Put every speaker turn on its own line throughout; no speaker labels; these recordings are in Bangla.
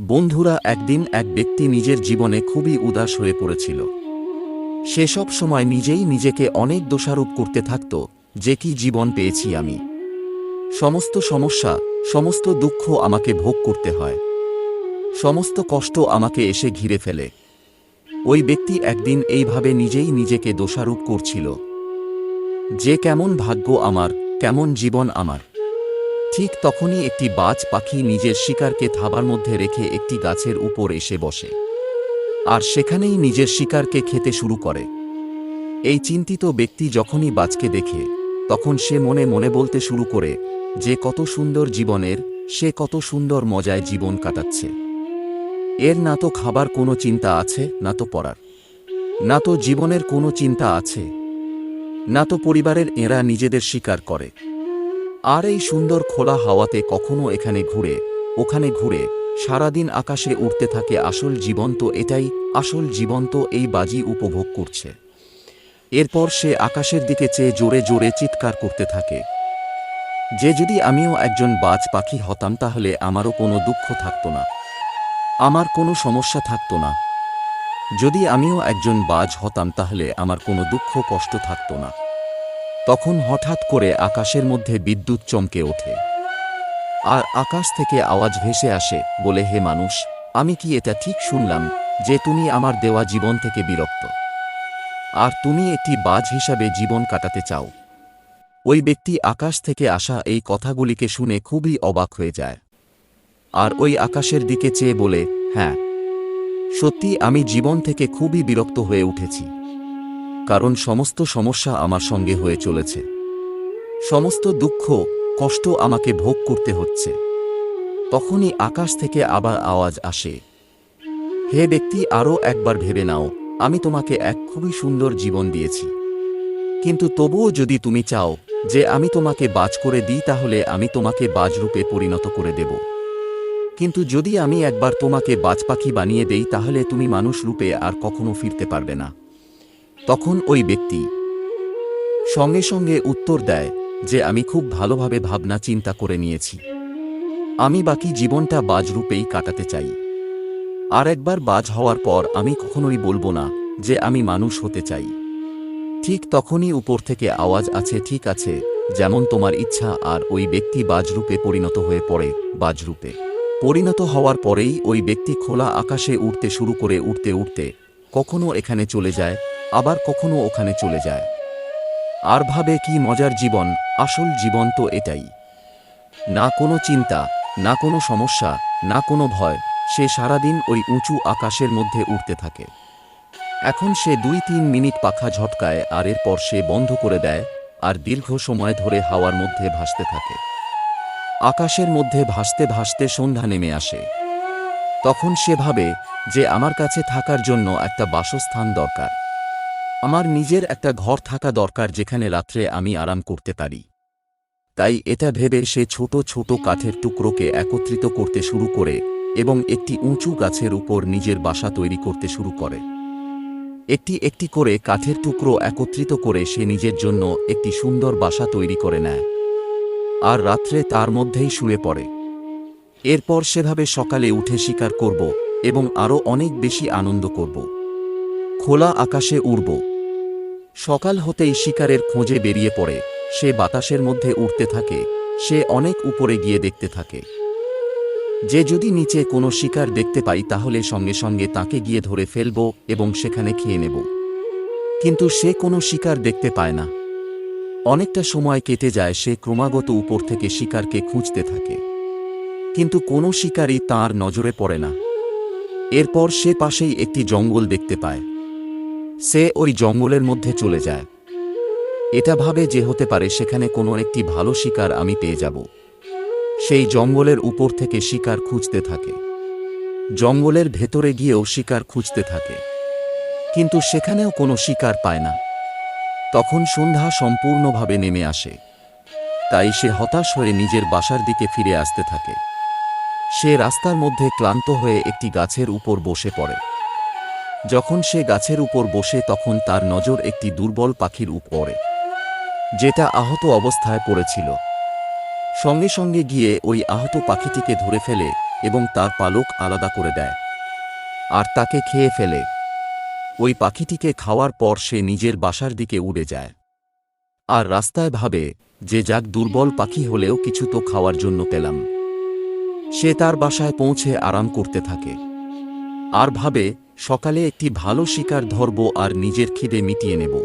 বন্ধুরা একদিন এক ব্যক্তি নিজের জীবনে খুবই উদাস হয়ে পড়েছিল। সে সব সময় নিজেই নিজেকে অনেক দোষারোপ করতে থাকত, যে কি জীবন পেয়েছি আমি। সমস্ত সমস্যা, সমস্ত দুঃখ আমাকে ভোগ করতে হয়। সমস্ত কষ্ট আমাকে এসে ঘিরে ফেলে। ওই ব্যক্তি একদিন এইভাবে নিজেই নিজেকে দোষারোপ করছিল। যে কেমন ভাগ্য আমার, কেমন জীবন আমার। ঠিক তখনই একটি বাজ পাখি নিজের শিকারকে থাবার মধ্যে রেখে একটি গাছের উপর এসে বসে। আর সেখানেই নিজের শিকারকে খেতে শুরু করে। এই চিন্তিত ব্যক্তি যখনই বাজকে দেখে, তখন সে মনে মনে বলতে শুরু করে, যে কত সুন্দর জীবনের, সে কত সুন্দর মজায় জীবন কাটাচ্ছে। এর না তো খাবার কোনো চিন্তা আছে, না তো পড়ার। না তো জীবনের কোনো চিন্তা আছে। না তো পরিবারের এরা নিজেদের স্বীকার করে। আর এই সুন্দর খোলা হাওয়াতে কখনো এখানে ঘুরে, ওখানে ঘুরে, সারাদিন আকাশে উড়তে থাকে আসল জীবন তো এটাই, আসল জীবন তো এই বাজি উপভোগ করছে। এরপর সে আকাশের দিকে চেয়ে জোরে জোরে চিৎকার করতে থাকে। যে যদি আমিও একজন বাজ পাখি হতাম তাহলে আমারও কোনো দুঃখ থাকতো না। আমার কোনো সমস্যা থাকতো না। যদি আমিও একজন বাজ হতাম তাহলে আমার কোনো দুঃখ কষ্ট থাকতো না। তখন হঠাৎ করে আকাশের মধ্যে বিদ্যুৎ চমকে ওঠে। আর আকাশ থেকে আওয়াজ ভেসে আসে, বলে, হে মানুষ, আমি কি এটা ঠিক শুনলাম যে তুমি আমার দেওয়া জীবন থেকে বিরক্ত? আর তুমি একটি বাজ হিসাবে জীবন কাটাতে চাও? ওই ব্যক্তি আকাশ থেকে আসা এই কথাগুলিকে শুনে খুবই অবাক হয়ে যায়। আর ওই আকাশের দিকে চেয়ে বলে হ্যাঁ সত্যি আমি জীবন থেকে খুবই বিরক্ত হয়ে উঠেছি। কারণ সমস্ত সমস্যা আমার সঙ্গে হয়ে চলেছে। সমস্ত দুঃখ, কষ্ট আমাকে ভোগ করতে হচ্ছে। তখনই আকাশ থেকে আবার আওয়াজ আসে। হে ব্যক্তি আরও একবার ভেবে নাও, আমি তোমাকে এক খুবই সুন্দর জীবন দিয়েছি। কিন্তু তবুও যদি তুমি চাও যে আমি তোমাকে বাজ করে দিই, তাহলে আমি তোমাকে বাজরূপে পরিণত করে দেব। কিন্তু যদি আমি একবার তোমাকে বাজ পাখি বানিয়ে দেই, তাহলে তুমি মানুষ রূপে আর কখনো ফিরতে পারবে না। তখন ওই ব্যক্তি সঙ্গে সঙ্গে উত্তর দেয় যে আমি খুব ভালোভাবে ভাবনা চিন্তা করে নিয়েছি। আমি বাকি জীবনটা বাজ রূপেই কাটাতে চাই। আর একবার বাজ হওয়ার পর আমি কখনোই বলব না যে আমি মানুষ হতে চাই। ঠিক তখনই উপর থেকে আওয়াজ আছে, ঠিক আছে, যেমন তোমার ইচ্ছা, আর ওই ব্যক্তি বাজরূপে পরিণত হয়ে পড়ে বাজরূপে পরিণত হওয়ার পরেই ওই ব্যক্তি খোলা আকাশে উঠতে শুরু করে উঠতে উঠতে কখনো এখানে চলে যায় আবার কখনো ওখানে চলে যায়। আর ভাবে কি মজার জীবন, আসল জীবন তো এটাই। না কোনো চিন্তা, না কোনো সমস্যা, না কোনো ভয়, সে সারাদিন ওই উঁচু আকাশের মধ্যে উঠতে থাকে। এখন সে দুই তিন মিনিট পাখা ঝটকায় আর এরপর সে বন্ধ করে দেয় আর দীর্ঘ সময় ধরে হাওয়ার মধ্যে ভাসতে থাকে। আকাশের মধ্যে ভাসতে ভাসতে সন্ধ্যা নেমে আসে। তখন সে ভাবে যে আমার কাছে থাকার জন্য একটা বাসস্থান দরকার। আমার নিজের একটা ঘর থাকা দরকার যেখানে রাত্রে আমি আরাম করতে পারি। তাই এটা ভেবে সে ছোট ছোট কাঠের টুকরোকে একত্রিত করতে শুরু করে এবং একটি উঁচু গাছের উপর নিজের বাসা তৈরি করতে শুরু করে। একটি একটি করে কাঠের টুকরো একত্রিত করে সে নিজের জন্য একটি সুন্দর বাসা তৈরি করে নেয়। আর রাত্রে তার মধ্যেই শুয়ে পড়ে। এরপর সেভাবে সকালে উঠে শিকার করব এবং আরও অনেক বেশি আনন্দ করব। খোলা আকাশে উড়ব। সকাল হতেই শিকারের খোঁজে বেরিয়ে পড়ে। সে বাতাসের মধ্যে উঠতে থাকে। সে অনেক উপরে গিয়ে দেখতে থাকে। যে যদি নিচে কোনো শিকার দেখতে পাই, তাহলে সঙ্গে সঙ্গে তাকে গিয়ে ধরে ফেলব এবং সেখানে খেয়ে নেব। কিন্তু সে কোনো শিকার দেখতে পায় না। অনেকটা সময় কেটে যায়, সে ক্রমাগত উপর থেকে শিকারকে খুঁজতে থাকে। কিন্তু কোনো শিকারই তার নজরে পড়ে না। এরপর সে পাশেই একটি জঙ্গল দেখতে পায়। সে ওই জঙ্গলের মধ্যে চলে যায়। এটা ভাবে যে হতে পারে সেখানে কোনো একটি ভালো শিকার আমি পেয়ে যাব। সেই জঙ্গলের উপর থেকে শিকার খুঁজতে থাকে। জঙ্গলের ভেতরে গিয়েও শিকার খুঁজতে থাকে। কিন্তু সেখানেও কোনো শিকার পায় না। তখন সন্ধ্যা সম্পূর্ণভাবে নেমে আসে। তাই সে হতাশ হয়ে নিজের বাসার দিকে ফিরে আসতে থাকে। সে রাস্তার মধ্যে ক্লান্ত হয়ে একটি গাছের উপর বসে পড়ে। যখন সে গাছের উপর বসে তখন তার নজর একটি দুর্বল পাখির উপরে, যেটা আহত অবস্থায় পড়েছিল। সঙ্গে সঙ্গে গিয়ে ওই আহত পাখিটিকে ধরে ফেলে এবং তার পালক আলাদা করে দেয়। আর তাকে খেয়ে ফেলে। ওই পাখিটিকে খাওয়ার পর সে নিজের বাসার দিকে উড়ে যায়। আর রাস্তায় ভাবে যে যাক দুর্বল পাখি হলেও কিছু তো খাওয়ার জন্য পেলাম। সে তার বাসায় পৌঁছে আরাম করতে থাকে। আর ভাবে সকালে একটি ভালো শিকার ধরব আর নিজের খিদে মিটিয়ে নেব।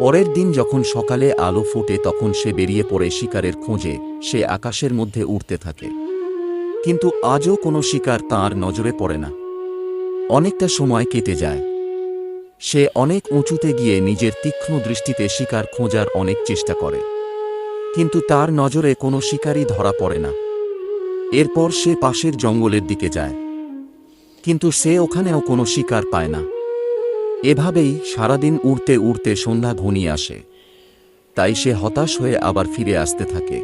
পরের দিন যখন সকালে আলো ফোটে তখন সে বেরিয়ে পড়ে শিকারের খোঁজে, সে আকাশের মধ্যে উড়তে থাকে। কিন্তু আজও কোনো শিকার তার নজরে পড়ে না। অনেকটা সময় কেটে যায়। সে অনেক উঁচুতে গিয়ে নিজের তীক্ষ্ণ দৃষ্টিতে শিকার খোঁজার অনেক চেষ্টা করে। কিন্তু তার নজরে কোনো শিকারই ধরা পড়ে না। এরপর সে পাশের জঙ্গলের দিকে যায়। কিন্তু সে ওখানেও কোনো শিকার পায় না। এভাবেই সারাদিন উড়তে উড়তে সন্ধ্যা ঘনিয়ে আসে। তাই সে হতাশ হয়ে আবার ফিরে আসতে থাকে।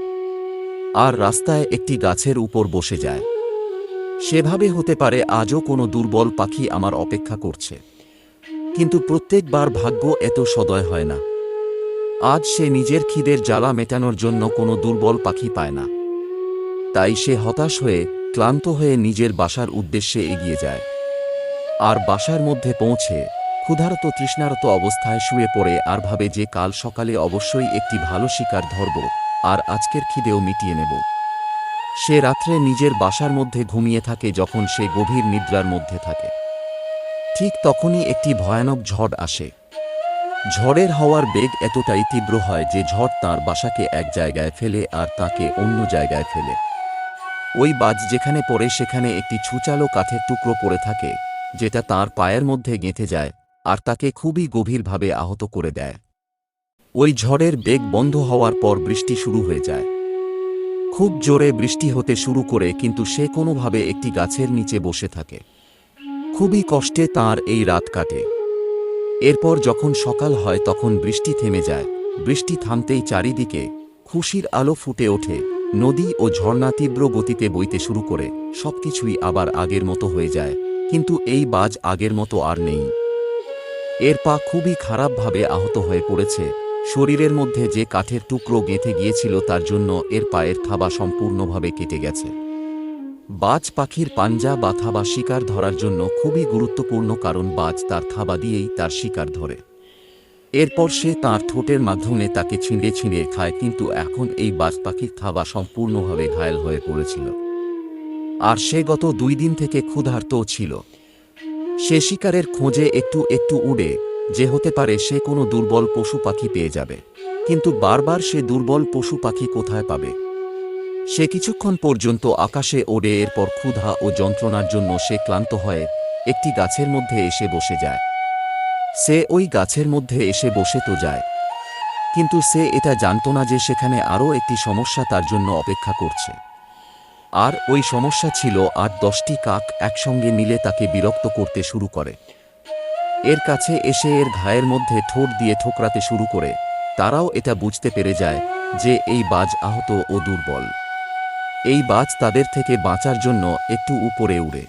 আর রাস্তায় একটি গাছের উপর বসে যায়। সেভাবে হতে পারে আজও কোনো দুর্বল পাখি আমার অপেক্ষা করছে। কিন্তু প্রত্যেকবার ভাগ্য এত সদয় হয় না। আজ সে নিজের খিদের জ্বালা মেটানোর জন্য কোনো দুর্বল পাখি পায় না। তাই সে হতাশ হয়ে ক্লান্ত হয়ে নিজের বাসার উদ্দেশ্যে এগিয়ে যায়। আর বাসার মধ্যে পৌঁছে ক্ষুধারত তৃষ্ণারত অবস্থায় শুয়ে পড়ে আর ভাবে যে কাল সকালে অবশ্যই একটি ভালো শিকার ধরব আর আজকের খিদেও মিটিয়ে নেব। সে রাত্রে নিজের বাসার মধ্যে ঘুমিয়ে থাকে যখন সে গভীর নিদ্রার মধ্যে থাকে। ঠিক তখনই একটি ভয়ানক ঝড় আসে। ঝড়ের হওয়ার বেগ এতটাই তীব্র হয় যে ঝড় তার বাসাকে এক জায়গায় ফেলে আর তাকে অন্য জায়গায় ফেলে। ওই বাজ যেখানে পড়ে সেখানে একটি ছুচালো কাঠের টুকরো পড়ে থাকে, যেটা তার পায়ের মধ্যে গেঁথে যায় আর তাকে খুবই গভীরভাবে আহত করে দেয়। ওই ঝড়ের বেগ বন্ধ হওয়ার পর বৃষ্টি শুরু হয়ে যায়। খুব জোরে বৃষ্টি হতে শুরু করে কিন্তু সে কোনোভাবে একটি গাছের নিচে বসে থাকে। খুবই কষ্টে তার এই রাত কাটে। এরপর যখন সকাল হয় তখন বৃষ্টি থেমে যায়। বৃষ্টি থামতেই চারিদিকে খুশির আলো ফুটে ওঠে। নদী ও ঝর্ণা তীব্র গতিতে বইতে শুরু করে, সবকিছুই আবার আগের মতো হয়ে যায়, কিন্তু এই বাজ আগের মতো আর নেই। এর পা খুবই খারাপভাবে আহত হয়ে পড়েছে, শরীরের মধ্যে যে কাঠের টুকরো গেঁথে গিয়েছিল তার জন্য এর পায়ের থাবা সম্পূর্ণভাবে কেটে গেছে। বাজ পাখির পাঞ্জা বা থাবা শিকার ধরার জন্য খুবই গুরুত্বপূর্ণ কারণ বাজ তার থাবা দিয়েই তার শিকার ধরে। এরপর সে তার ঠোঁটের মাধ্যমে তাকে ছিঁড়ে ছিঁড়ে খায়, কিন্তু এখন এই বাজ পাখির থাবা সম্পূর্ণভাবে ঘায়েল হয়ে পড়েছিল। আর সে গত দুই দিন থেকে ক্ষুধার্ত ছিল। সে শিকারের খোঁজে একটু একটু উড়ে, যে হতে পারে সে কোনো দুর্বল পশু পাখি পেয়ে যাবে। কিন্তু বারবার সে দুর্বল পশু পাখি কোথায় পাবে? সে কিছুক্ষণ পর্যন্ত আকাশে ওড়ে, এরপর ক্ষুধা ও যন্ত্রণার জন্য সে ক্লান্ত হয়ে একটি গাছের মধ্যে এসে বসে যায়। সে ওই গাছের মধ্যে এসে বসে তো যায়। কিন্তু সে এটা জানত না যে সেখানে আরও একটি সমস্যা তার জন্য অপেক্ষা করছে। আর ওই সমস্যা ছিল আর দশটি কাক একসঙ্গে মিলে তাকে বিরক্ত করতে শুরু করে। এর কাছে এসে এর ঘায়ের মধ্যে ঠোঁট দিয়ে ঠোকরাতে শুরু করে। তারাও এটা বুঝতে পেরে যায় যে এই বাজ আহত ও দুর্বল। এই বাজ তাদের থেকে বাঁচার জন্য একটু উপরে উড়ে।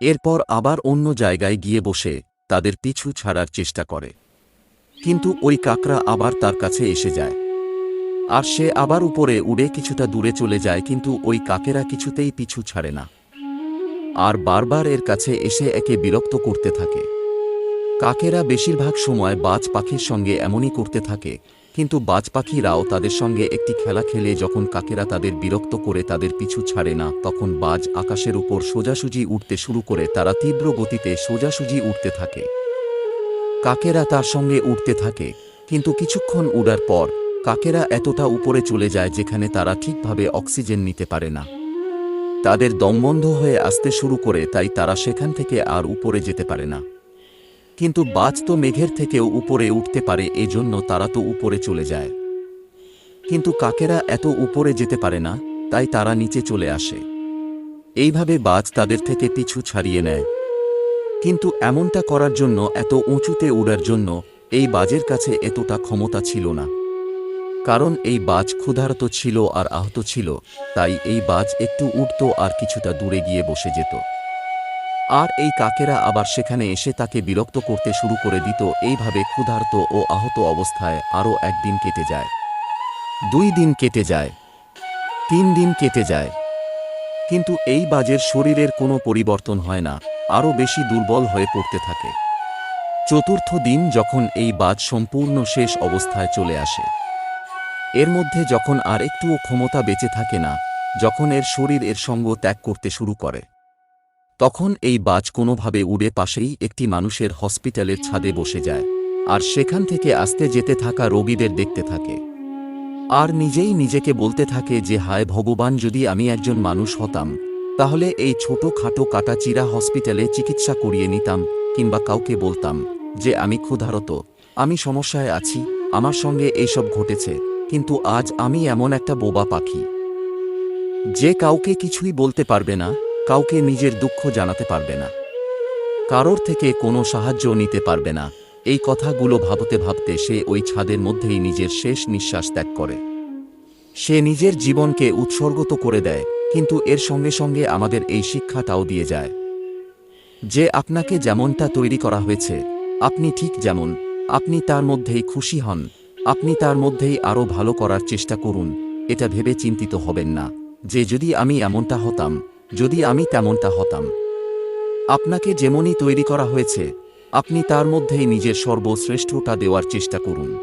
এরপর আবার অন্য জায়গায় গিয়ে বসে তাদের পিছু ছাড়ার চেষ্টা করে। কিন্তু ওই কাকরা আবার তার কাছে এসে যায়। আর সে আবার উপরে উড়ে কিছুটা দূরে চলে যায়, কিন্তু ওই কাকেরা কিছুতেই পিছু ছাড়ে না। আর বারবার এর কাছে এসে একে বিরক্ত করতে থাকে। কাকেরা বেশিরভাগ সময় বাজ পাখির সঙ্গে এমনই করতে থাকে কিন্তু বাজ পাখিরাও তাদের সঙ্গে একটি খেলা খেলে যখন কাকেরা তাদের বিরক্ত করে তাদের পিছু ছাড়ে না, তখন বাজ আকাশের উপর সোজাসুজি উঠতে শুরু করে তারা তীব্র গতিতে সোজাসুজি উঠতে থাকে। কাকেরা তার সঙ্গে উঠতে থাকে, কিন্তু কিছুক্ষণ উড়ার পর কাকেরা এতটা উপরে চলে যায় যেখানে তারা ঠিকভাবে অক্সিজেন নিতে পারে না। তাদের দমবন্ধ হয়ে আসতে শুরু করে তাই তারা সেখান থেকে আর উপরে যেতে পারে না। কিন্তু বাজ তো মেঘের থেকেও উপরে উঠতে পারে, এজন্য তারা তো উপরে চলে যায়। কিন্তু কাকেরা এত উপরে যেতে পারে না, তাই তারা নিচে চলে আসে। এইভাবে বাজ তাদের থেকে পিছু ছাড়িয়ে নেয়। কিন্তু এমনটা করার জন্য, এত উঁচুতে উড়ার জন্য, এই বাজের কাছে এতটা ক্ষমতা ছিল না। কারণ এই বাজ ক্ষুধারত ছিল আর আহত ছিল, তাই এই বাজ একটু উঠত আর কিছুটা দূরে গিয়ে বসে যেত। আর এই কাকেরা আবার সেখানে এসে তাকে বিরক্ত করতে শুরু করে দিত, এইভাবে ক্ষুধার্ত ও আহত অবস্থায় আরও একদিন কেটে যায়। দুই দিন কেটে যায়। তিন দিন কেটে যায়। কিন্তু এই বাজের শরীরের কোনো পরিবর্তন হয় না, আরও বেশি দুর্বল হয়ে পড়তে থাকে। চতুর্থ দিন যখন এই বাজ সম্পূর্ণ শেষ অবস্থায় চলে আসে। এর মধ্যে যখন আর একটুও ক্ষমতা বেঁচে থাকে না, যখন এর শরীর এর সঙ্গ ত্যাগ করতে শুরু করে। তখন এই বাজ কোনোভাবে উড়ে পাশেই একটি মানুষের হসপিটালের ছাদে বসে যায়, আর সেখান থেকে আসতে যেতে থাকা রোগীদের দেখতে থাকে। আর নিজেই নিজেকে বলতে থাকে যে, হায় ভগবান, যদি আমি একজন মানুষ হতাম, তাহলে এই ছোট খাটো কাটাচিরা হসপিটালে চিকিৎসা করিয়ে নিতাম, কিংবা কাউকে বলতাম যে, আমি ক্ষুধারত, আমি সমস্যায় আছি, আমার সঙ্গে এইসব ঘটেছে, কিন্তু আজ আমি এমন একটা বোবা পাখি। যে কাউকে কিছুই বলতে পারবে না কাউকে নিজের দুঃখ জানাতে পারবে না। কারোর থেকে কোনো সাহায্য নিতে পারবে না। এই কথাগুলো ভাবতে ভাবতে সে ওই ছাদের মধ্যেই নিজের শেষ নিঃশ্বাস ত্যাগ করে। সে নিজের জীবনকে উৎসর্গত করে দেয়, কিন্তু এর সঙ্গে সঙ্গে আমাদের এই শিক্ষাটাও দিয়ে যায়। যে আপনাকে যেমনটা তৈরি করা হয়েছে, আপনি ঠিক যেমন, আপনি তার মধ্যেই খুশি হন, আপনি তার মধ্যেই আরও ভালো করার চেষ্টা করুন, এটা ভেবে চিন্তিত হবেন না, যে যদি আমি এমনটা হতাম যদি আমি তেমনটা হতাম। আপনাকে যেমনই তৈরি করা হয়েছে, আপনি তার মধ্যেই নিজের সর্বশ্রেষ্ঠটা দেওয়ার চেষ্টা করুন।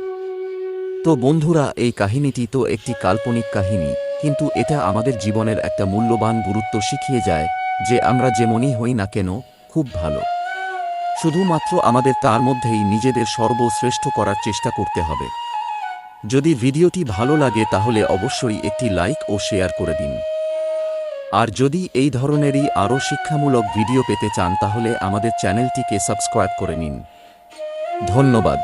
তো বন্ধুরা, এই কাহিনীটি তো একটি কাল্পনিক কাহিনী, কিন্তু এটা আমাদের জীবনের একটা মূল্যবান গুরুত্ব শিখিয়ে যায় যে আমরা যেমনই হই না কেন, খুব ভালো। শুধুমাত্র আমাদের তার মধ্যেই নিজেদের সর্বশ্রেষ্ঠ করার চেষ্টা করতে হবে। যদি ভিডিওটি ভালো লাগে তাহলে অবশ্যই একটি লাইক ও শেয়ার করে দিন। আর যদি এই ধরনেরই আরও শিক্ষামূলক ভিডিও পেতে চান, তাহলে আমাদের চ্যানেলটিকে সাবস্ক্রাইব করে নিন। ধন্যবাদ।